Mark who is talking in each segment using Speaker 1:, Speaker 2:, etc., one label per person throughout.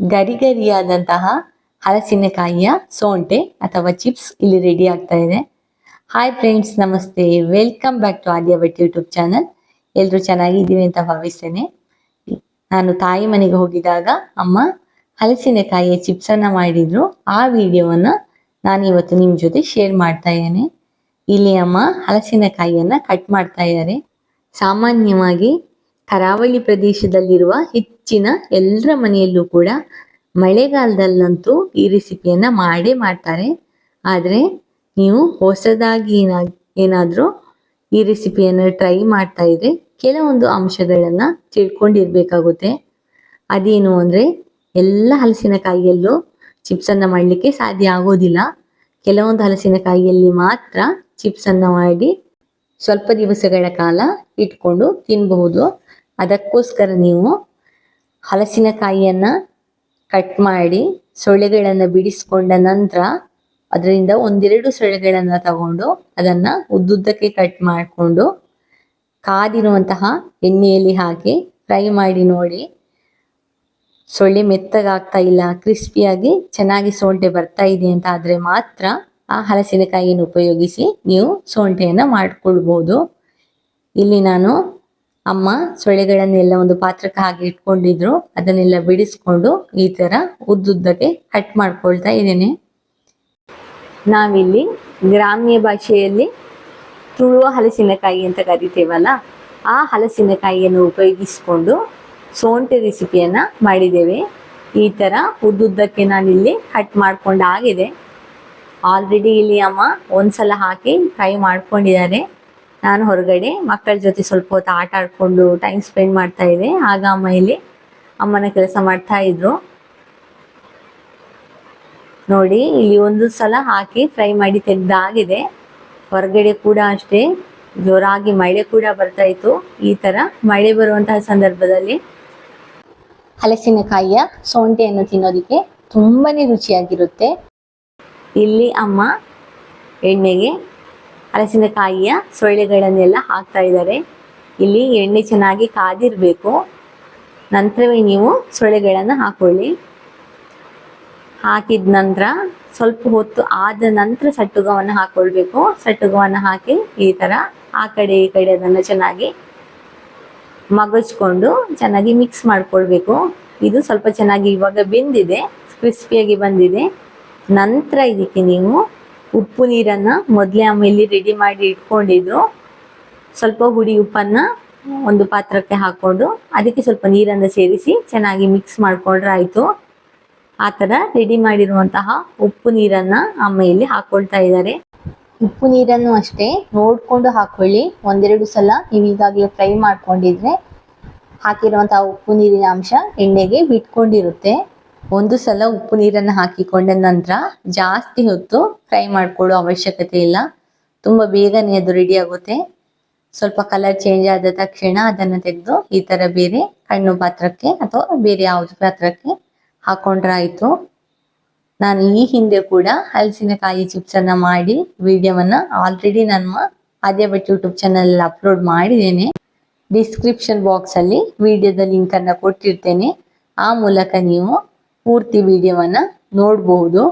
Speaker 1: ಗರಿಗರಿಯಾದಂತಹ ಹಲಸಿನಕಾಯಿಯ ಸೋಂಟೆ ಅಥವಾ ಚಿಪ್ಸ್ ಇಲ್ಲಿ ರೆಡಿ ಆಗ್ತಾ ಇದೆ. ಹಾಯ್ ಫ್ರೆಂಡ್ಸ್ ನಮಸ್ತೆ. Welcome back to Aadya YouTube channel ಎಲ್ಲರೂ ಚೆನ್ನಾಗಿದ್ದೀವಿ ಅಂತ ಭಾವಿಸ್ತೇನೆ. ನಾನು ತಾಯಿ ಮನೆಗೆ ಹೋಗಿದಾಗ ಅಮ್ಮ ಹಲಸಿನಕಾಯಿಯ ಚಿಪ್ಸ್ ಅನ್ನ ಮಾಡಿದ್ರು. ಆ ವಿಡಿಯೋವನ್ನ ನಾನು ಇವತ್ತು ನಿಮ್ಮ ಜೊತೆ ಶೇರ್ ಮಾಡ್ತಾ ಇದ್ದೇನೆ. ಇಲ್ಲಿ ಅಮ್ಮ ಹಲಸಿನಕಾಯಿಯನ್ನು ಕಟ್ ಮಾಡ್ತಾ ಇದ್ದಾರೆ. ಸಾಮಾನ್ಯವಾಗಿ ಕರಾವಳಿ ಪ್ರದೇಶದಲ್ಲಿರುವ ಹೆಚ್ಚಿನ ಎಲ್ಲರ ಮನೆಯಲ್ಲೂ ಕೂಡ ಮಳೆಗಾಲದಲ್ಲಂತೂ ಈ ರೆಸಿಪಿಯನ್ನ ಮಾಡೇ ಮಾಡ್ತಾರೆ. ಆದರೆ ನೀವು ಹೊಸದಾಗಿ ಏನಾ, ಏನಾದರೂ ಈ ರೆಸಿಪಿಯನ್ನು ಟ್ರೈ ಮಾಡ್ತಾ ಇದ್ರೆ ಕೆಲವೊಂದು ಅಂಶಗಳನ್ನು ತಿಳ್ಕೊಂಡಿರ್ಬೇಕಾಗುತ್ತೆ. ಅದೇನು ಅಂದರೆ ಎಲ್ಲ ಹಲಸಿನಕಾಯಿಯಲ್ಲೂ ಚಿಪ್ಸನ್ನು ಮಾಡಲಿಕ್ಕೆ ಸಾಧ್ಯ ಆಗೋದಿಲ್ಲ. ಕೆಲವೊಂದು ಹಲಸಿನಕಾಯಿಯಲ್ಲಿ ಮಾತ್ರ ಚಿಪ್ಸನ್ನು ಮಾಡಿ ಸ್ವಲ್ಪ ದಿವಸಗಳ ಕಾಲ ಇಟ್ಕೊಂಡು ತಿನ್ನಬಹುದು ಅದಕ್ಕೋಸ್ಕರ ನೀವು ಹಲಸಿನಕಾಯಿಯನ್ನ ಕಟ್ ಮಾಡಿ ಸೊಳ್ಳೆಗಳನ್ನು ಬಿಡಿಸ್ಕೊಂಡ ನಂತರ ಅದರಿಂದ ಒಂದೆರಡು ಸೊಳ್ಳೆಗಳನ್ನು ತಗೊಂಡು ಅದನ್ನ ಉದ್ದುದ್ದಕ್ಕೆ ಕಟ್ ಮಾಡಿಕೊಂಡು ಕಾದಿರುವಂತಹ ಎಣ್ಣೆಯಲ್ಲಿ ಹಾಕಿ ಫ್ರೈ ಮಾಡಿ ನೋಡಿ. ಸೊಳ್ಳೆ ಮೆತ್ತಗಾಗ್ತಾ ಇಲ್ಲ, ಕ್ರಿಸ್ಪಿಯಾಗಿ ಚೆನ್ನಾಗಿ ಸೋಂಟೆ ಬರ್ತಾ ಇದೆ ಅಂತ ಆದರೆ ಮಾತ್ರ ಆ ಹಲಸಿನಕಾಯಿಯನ್ನು ಉಪಯೋಗಿಸಿ ನೀವು ಸೋಂಟೆಯನ್ನು ಮಾಡಿಕೊಳ್ಬೋದು. ಇಲ್ಲಿ ನಾನು ಅಮ್ಮ ಸೊಳ್ಳೆಗಳನ್ನೆಲ್ಲ ಒಂದು ಪಾತ್ರಕ್ಕೆ ಹಾಗೆ ಇಟ್ಕೊಂಡಿದ್ರು. ಅದನ್ನೆಲ್ಲ ಬಿಡಿಸ್ಕೊಂಡು ಈ ತರ ಉದ್ದುದ್ದಕ್ಕೆ ಕಟ್ ಮಾಡ್ಕೊಳ್ತಾ ಇದ್ದೇನೆ. ನಾವಿಲ್ಲಿ ಗ್ರಾಮ್ಯ ಭಾಷೆಯಲ್ಲಿ ತುಳುವ ಹಲಸಿನಕಾಯಿ ಅಂತ ಕರಿತೇವಲ್ಲ, ಆ ಹಲಸಿನಕಾಯಿಯನ್ನು ಉಪಯೋಗಿಸಿಕೊಂಡು ಸೋಂಟೆ ರೆಸಿಪಿಯನ್ನ ಮಾಡಿದ್ದೇವೆ. ಈ ತರ ಉದ್ದುದ್ದಕ್ಕೆ ನಾನಿಲ್ಲಿ ಕಟ್ ಮಾಡ್ಕೊಂಡು ಆಗಿದೆ ಆಲ್ರೆಡಿ ಇಲ್ಲಿ ಅಮ್ಮ ಒಂದ್ಸಲ ಹಾಕಿ ಫ್ರೈ ಮಾಡ್ಕೊಂಡಿದ್ದಾರೆ. ನಾನು ಹೊರಗಡೆ ಮಕ್ಕಳ ಜೊತೆ ಸ್ವಲ್ಪ ಹೊತ್ತು ಆಟ ಆಡ್ಕೊಂಡು ಟೈಮ್ ಸ್ಪೆಂಡ್ ಮಾಡ್ತಾ ಇದ್ದೆ. ಆಗ ಅಮ್ಮ ಇಲ್ಲಿ ಅಮ್ಮನ ಕೆಲಸ ಮಾಡ್ತಾ ಇದ್ರು. ನೋಡಿ, ಇಲ್ಲಿ ಒಂದು ಸಲ ಹಾಕಿ ಫ್ರೈ ಮಾಡಿ ತೆಗ್ದಾಗಿದೆ. ಹೊರಗಡೆ ಕೂಡ ಅಷ್ಟೇ, ಜೋರಾಗಿ ಮಳೆ ಕೂಡ ಬರ್ತಾ ಇತ್ತು. ಈ ತರ ಮಳೆ ಬರುವಂತಹ ಸಂದರ್ಭದಲ್ಲಿ ಹಲಸಿನಕಾಯಿಯ ಸೋಂಟೆಯನ್ನು ತಿನ್ನೋದಕ್ಕೆ ತುಂಬಾನೇ ರುಚಿಯಾಗಿರುತ್ತೆ. ಇಲ್ಲಿ ಅಮ್ಮ ಎಣ್ಣೆಗೆ ಹಲಸಿನಕಾಯಿಯ ಸೊಳ್ಳೆಗಳನ್ನೆಲ್ಲ ಹಾಕ್ತಾ ಇದ್ದಾರೆ. ಇಲ್ಲಿ ಎಣ್ಣೆ ಚೆನ್ನಾಗಿ ಕಾದಿರಬೇಕು. ನಂತರವೇ ನೀವು ಸೊಳ್ಳೆಗಳನ್ನು ಹಾಕೊಳ್ಳಿ. ಹಾಕಿದ ನಂತರ ಸ್ವಲ್ಪ ಹೊತ್ತು ಆದ ನಂತರ ಸಟ್ಟುಗವನ್ನು ಹಾಕೊಳ್ಬೇಕು. ಸಟ್ಟುಗವನ್ನು ಹಾಕಿ ಈ ಥರ ಆ ಕಡೆ ಈ ಕಡೆ ಅದನ್ನು ಚೆನ್ನಾಗಿ ಮಗಚ್ಕೊಂಡು ಚೆನ್ನಾಗಿ ಮಿಕ್ಸ್ ಮಾಡ್ಕೊಳ್ಬೇಕು. ಇದು ಸ್ವಲ್ಪ ಚೆನ್ನಾಗಿ ಇವಾಗ ಬೆಂದಿದೆ ಕ್ರಿಸ್ಪಿಯಾಗಿ ಬಂದಿದೆ. ನಂತರ ಇದಕ್ಕೆ ನೀವು ಉಪ್ಪು ನೀರನ್ನ ಮೊದಲೇ ಆಮೇಲೆ ರೆಡಿ ಮಾಡಿ ಇಟ್ಕೊಂಡಿದ್ರು. ಸ್ವಲ್ಪ ಹುಡಿ ಉಪ್ಪನ್ನ ಒಂದು ಪಾತ್ರಕ್ಕೆ ಹಾಕೊಂಡು ಅದಕ್ಕೆ ಸ್ವಲ್ಪ ನೀರನ್ನು ಸೇರಿಸಿ ಚೆನ್ನಾಗಿ ಮಿಕ್ಸ್ ಮಾಡ್ಕೊಂಡ್ರೆ ಆಯ್ತು. ಆ ತರ ರೆಡಿ ಮಾಡಿರುವಂತಹ ಉಪ್ಪು ನೀರನ್ನ ಆಮೇಲೆ ಹಾಕೊಳ್ತಾ ಇದ್ದಾರೆ. ಉಪ್ಪು ನೀರನ್ನು ಅಷ್ಟೇ ನೋಡ್ಕೊಂಡು ಹಾಕೊಳ್ಳಿ. ಒಂದೆರಡು ಸಲ ನೀವು ಈಗಾಗಲೇ ಫ್ರೈ ಮಾಡ್ಕೊಂಡಿದ್ರೆ ಹಾಕಿರುವಂತಹ ಉಪ್ಪು ನೀರಿನ ಅಂಶ ಎಣ್ಣೆಗೆ ಬಿಟ್ಕೊಂಡಿರುತ್ತೆ. ಒಂದು ಸಲ ಉಪ್ಪು ನೀರನ್ನು ಹಾಕಿಕೊಂಡ ನಂತರ ಜಾಸ್ತಿ ಹೊತ್ತು ಫ್ರೈ ಮಾಡ್ಕೊಳ್ಳೋ ಅವಶ್ಯಕತೆ ಇಲ್ಲ. ತುಂಬಾ ಬೇಗನೆ ಅದು ರೆಡಿ ಆಗುತ್ತೆ. ಸ್ವಲ್ಪ ಕಲರ್ ಚೇಂಜ್ ಆದ ತಕ್ಷಣ ಅದನ್ನು ತೆಗೆದು ಈ ಥರ ಬೇರೆ ಕಣ್ಣು ಪಾತ್ರಕ್ಕೆ ಅಥವಾ ಬೇರೆ ಯಾವ್ದು ಪಾತ್ರಕ್ಕೆ ಹಾಕೊಂಡ್ರೆ ಆಯ್ತು. ನಾನು ಈ ಹಿಂದೆ ಕೂಡ ಹಲಸಿನಕಾಯಿ ಚಿಪ್ಸ್ ಅನ್ನ ಮಾಡಿ ವಿಡಿಯೋವನ್ನ ಆಲ್ರೆಡಿ ನನ್ನ ಆದ್ಯ ಬಟ್ ಯೂಟ್ಯೂಬ್ ಚಾನಲಲ್ಲಿ ಅಪ್ಲೋಡ್ ಮಾಡಿದ್ದೇನೆ. ಡಿಸ್ಕ್ರಿಪ್ಷನ್ ಬಾಕ್ಸಲ್ಲಿ ವಿಡಿಯೋದ ಲಿಂಕ್ ಅನ್ನ ಕೊಟ್ಟಿರ್ತೇನೆ. ಆ ಮೂಲಕ ನೀವು ಪೂರ್ತಿ ವಿಡಿಯೋವನ್ನ ನೋಡಬಹುದು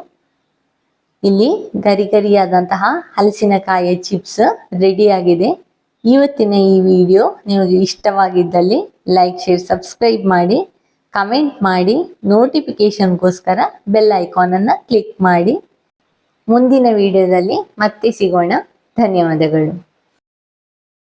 Speaker 1: ಇಲ್ಲಿ ಗರಿ ಗರಿಯಾದಂತಹ ಹಲಸಿನಕಾಯಿಯ ಚಿಪ್ಸ್ ಆಗಿದೆ. ಇವತ್ತಿನ ಈ ವಿಡಿಯೋ ನಿಮಗೆ ಇಷ್ಟವಾಗಿದ್ದಲ್ಲಿ ಲೈಕ್ ಶೇರ್ ಸಬ್ಸ್ಕ್ರೈಬ್ ಮಾಡಿ ಕಮೆಂಟ್ ಮಾಡಿ ನೋಟಿಫಿಕೇಶನ್ಗೋಸ್ಕರ ಬೆಲ್ ಐಕಾನ್ ಅನ್ನ ಕ್ಲಿಕ್ ಮಾಡಿ. ಮುಂದಿನ ವಿಡಿಯೋದಲ್ಲಿ ಮತ್ತೆ ಸಿಗೋಣ. ಧನ್ಯವಾದಗಳು.